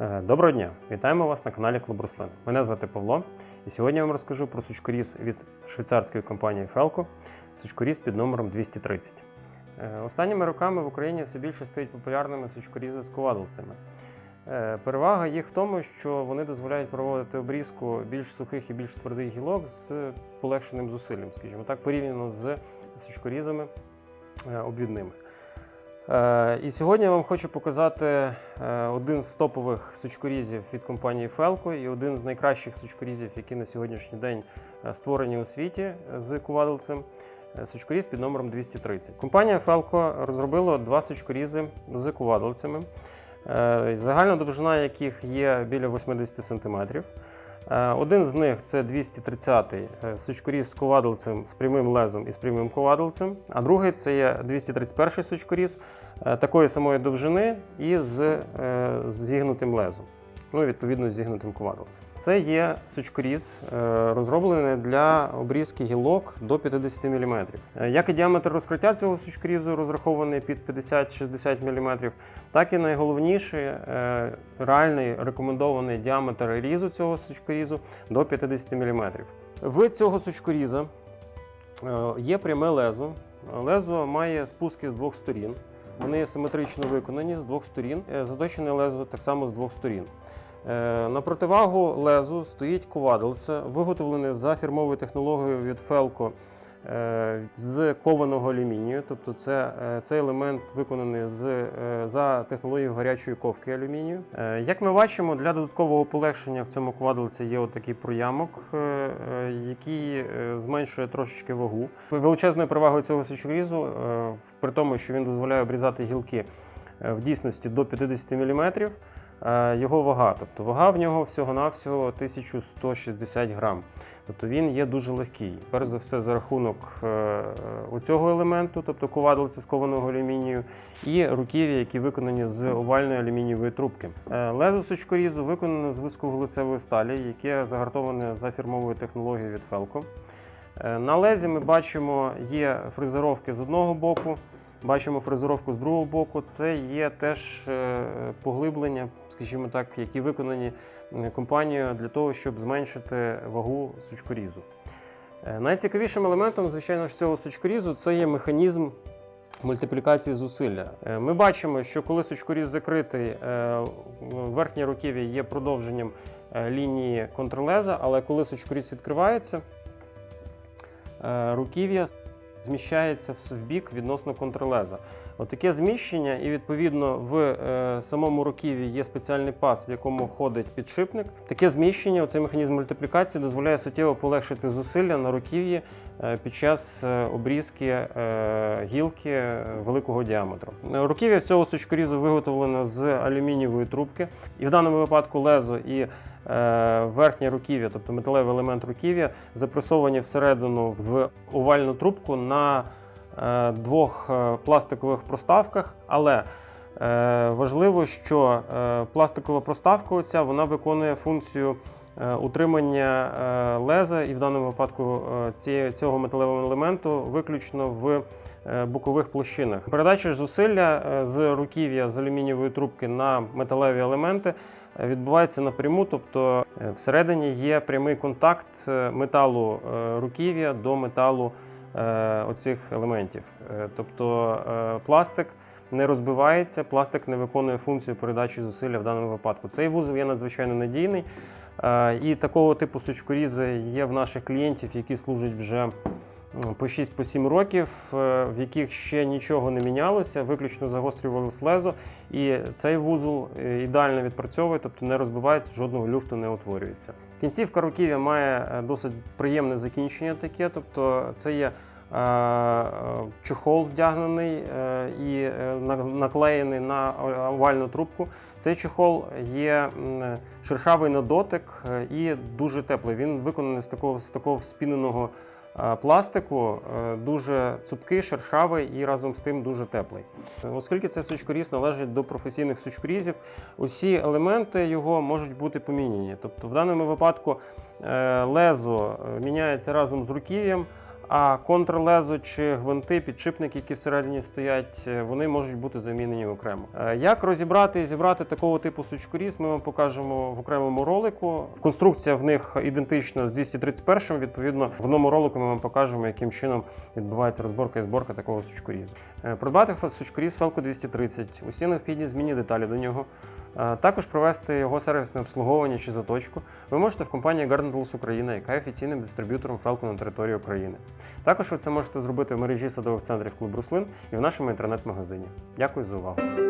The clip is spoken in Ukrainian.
Доброго дня! Вітаємо вас на каналі Клуб Руслин. Мене звати Павло, і сьогодні я вам розкажу про сучкоріз від швейцарської компанії Felco, сучкоріз під номером 230. Е, Останніми роками в Україні все більше стають популярними сучкорізи з ковадолцями. Е, Перевага їх в тому, що вони дозволяють проводити обрізку більш сухих і більш твердих гілок з полегшеним зусиллям, скажімо так, порівняно з сучкорізами е, обвідними. Е, І сьогодні я вам хочу показати е, один з топових сучкорізів від компанії Felco і один з найкращих сучкорізів, які на сьогоднішній день е, створені у світі з кувадолцем. е, Сучкоріз під номером 230. Компанія Felco розробила два сучкорізи з кувадолцями, е, загальна довжина яких є біля 80 см. Е, Один з них це 230-й е, сучкоріз з ковадолцем з прямим лезом і з прямим ковадолцем, а другий це є 231-й сучкоріз е, такої самої довжини і з зігнутим лезом. Ну і відповідно зігнутим ковадолцем. Це є сучкоріз, е, розроблений для обрізки гілок до 50 мм. Е, Як і діаметр розкриття цього сучкорізу розрахований під 50-60 мм, так і найголовніший е, реальний рекомендований діаметр різу цього сучкорізу до 50 мм. В цього сучкоріза є пряме лезо. Лезо має спуски з двох сторін. Вони симетрично виконані з двох сторін. Е, Заточене лезо так само з двох сторін. Е, На противагу лезу стоїть ковадолце, виготовлене за фірмовою технологією від Felco з кованого алюмінію. Тобто це, е, цей елемент виконаний з, е, за технологією гарячої ковки алюмінію. Е, Як ми бачимо, для додаткового полегшення в цьому ковадолці є отакий проямок, е, е, який е, зменшує трошечки вагу. Величезною перевагою цього сучорізу, е, при тому, що він дозволяє обрізати гілки е, в дійсності до 50 мм, е, його вага. Тобто вага в нього всього-навсього 1160 грам. Тобто він є дуже легкий. Перш за все, за рахунок е, оцього елементу, тобто ковадолці з кованого алюмінію, і руків'я, які виконані з овальної алюмінієвої трубки. Е, Лезо сучкорізу виконане з високовуглецевої сталі, яке загартоване за фірмовою технологією від Felco. Е, На лезі ми бачимо є фрезеровки з одного боку, бачимо фрезеровку з другого боку. Це є теж е, поглиблення, скажімо так, які виконані е, компанією для того, щоб зменшити вагу сучкорізу. Е, Найцікавішим елементом, звичайно ж, цього сучкорізу це є механізм мультиплікації зусилля. Ми бачимо, що коли сучкоріз закритий, верхнє руків'я є продовженням лінії контрлеза, але коли сучкоріз відкривається, руків'я зміщається в бік відносно контрлеза. Отаке зміщення, і відповідно в е, самому руків'ї є спеціальний пас, в якому ходить підшипник. Таке зміщення, оцей механізм мультиплікації, дозволяє суттєво полегшити зусилля на руків'ї під час е, обрізки е, гілки е, великого діаметру. Е, Руків'я цього сучкорізу виготовлено з алюмінієвої трубки, і в даному випадку лезо і е, верхнє руків'я, тобто металевий елемент руків'я, запресовані всередину в овальну трубку на е, двох е, пластикових проставках, але е, важливо, що е, пластикова проставка оця, вона виконує функцію е, утримання е, леза, і в даному випадку е, цього металевого елементу виключно в е, бокових площинах. Передача зусилля е, з руків'я з алюмінієвої трубки на металеві елементи е, відбувається напряму, тобто е, всередині є прямий контакт е, металу е, руків'я до металу е, оцих елементів. Е, Тобто е, пластик не розбивається, пластик не виконує функцію передачі зусилля в даному випадку. Цей вузол є надзвичайно надійний. Е, І такого типу сучкорізи є в наших клієнтів, які служать вже по 6-7 років, е, в яких ще нічого не мінялося, виключно загострювалось лезо, і цей вузол е, ідеально відпрацьовує, тобто не розбивається, жодного люфту не утворюється. Кінцівка руків'я має досить приємне закінчення таке, тобто це є чохол вдягнений е, і е, наклеєний на овальну трубку. Цей чохол є шершавий на дотик е, і дуже теплий. Він виконаний з такого, з такого спіненого е, пластику, е, дуже цупкий, шершавий і разом з тим дуже теплий. Е, Оскільки цей сучкоріз належить до професійних сучкорізів, усі елементи його можуть бути поміняні. Тобто, в даному випадку е, лезо е, міняється разом з руків'ям. А контрлезо чи гвинти, підшипники, які всередині стоять, е, вони можуть бути замінені окремо. Е, Як розібрати і зібрати такого типу сучкоріз, ми вам покажемо в окремому ролику. Конструкція в них ідентична з 231 Відповідно, в одному ролику ми вам покажемо, яким чином відбувається розборка і зборка такого сучкорізу. Е, Придбати сучкоріз Фелко 230, усі необхідні змінні деталі до нього. Також провести його сервісне обслуговування чи заточку ви можете в компанії Garden Rules Україна, яка є офіційним дистриб'ютором Фалку на території України. Також ви це можете зробити в мережі садових центрів клуб Руслин і в нашому інтернет-магазині. Дякую за увагу.